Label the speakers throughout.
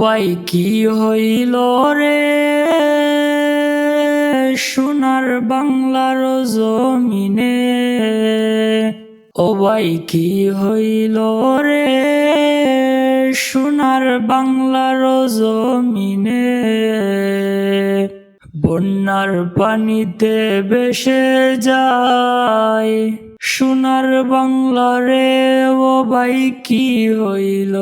Speaker 1: ভাই কি হইল রে? সোনার বাংলার জমিনে। ভাই কি হইল রে? সোনার বাংলার জমিনে। বন্যার পানিতে বেসে যায়। সোনার বাংলা রে ও ভাই, কি হইল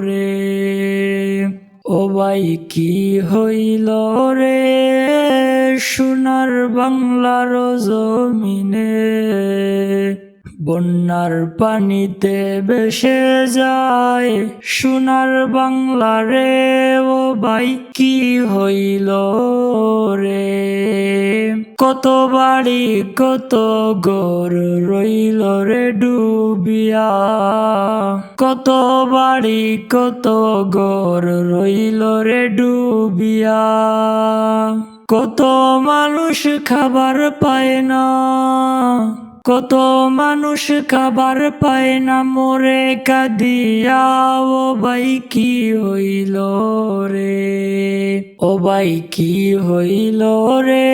Speaker 1: রে? ও ভাই, কি হইল রে? সোনার বাংলার জমিনে বন্যার পানিতে বেসে যায়। সোনার বাংলা রে, ও ভাই, কি হইল রে? কত বাড়ি, কত গর রইল রে ডুবিয়া। কত বাড়ি, কত গর রইল রে ডুবিয়া। কত মানুষ খাবার পায় না। কত মানুষ খাবার পায় না, মোরে কাদিয়া, ও ভাই কি হইল রে? ও ভাই কি হইল রে?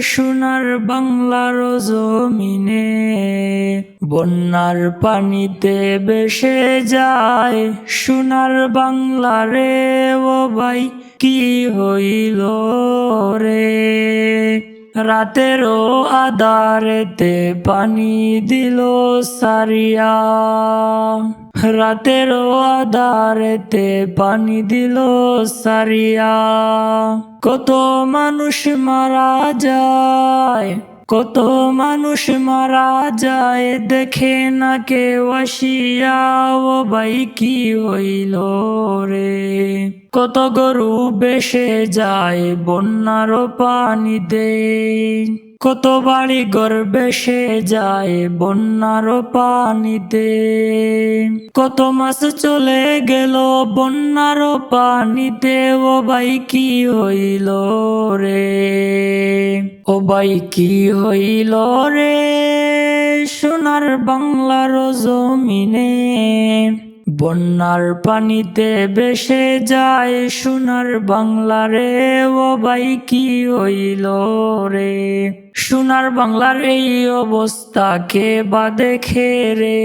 Speaker 1: সোনার বাংলার জমিনে বন্যার পানিতে বেসে যায়, সোনার বাংলা রে, ও ভাই কি হইল রে? রাতেরও আদারেতে পানি দিল সারিয়া। রাতেরও আদারেতে পানি দিল সারিয়া। কত মানুষ মারা যায় কত মানুষ মারা যায়, দেখে না কে ও ভাই, কি হইল রে? কত গরু বেসে যায়, বন্যার পানিতে কত বাড়ি ঘর বেসে যায় বন্যার পানিতে। কত মাস চলে গেল বন্যার পানিতে, ও ভাই কি হইল রে? ও ভাই কি হইল রে? সোনার বাংলার জমিনে বন্যার পানিতে বেসে যায় সোনার বাংলারে ও ভাই কি হইল রে? সোনার বাংলার এই অবস্থা কে বা দেখে রে?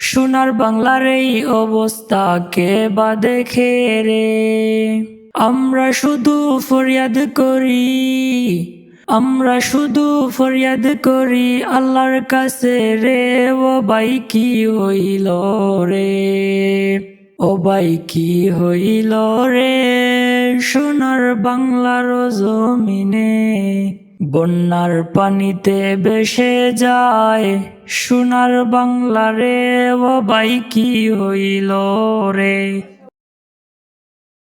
Speaker 1: সোনার বাংলার এই অবস্থা কে বা দেখে রে? আমরা শুধু ফরিয়াদ করি আমরা শুধু ফরিয়াদ করি, আল্লাহর কাছে রে, ও ভাই কি হইল রে? ও ভাই কি হইল রে? সোনার বাংলার জমিনে বন্যার পানিতে বেসে যায়, সোনার বাংলা রে, ও ভাই কি হইল রে?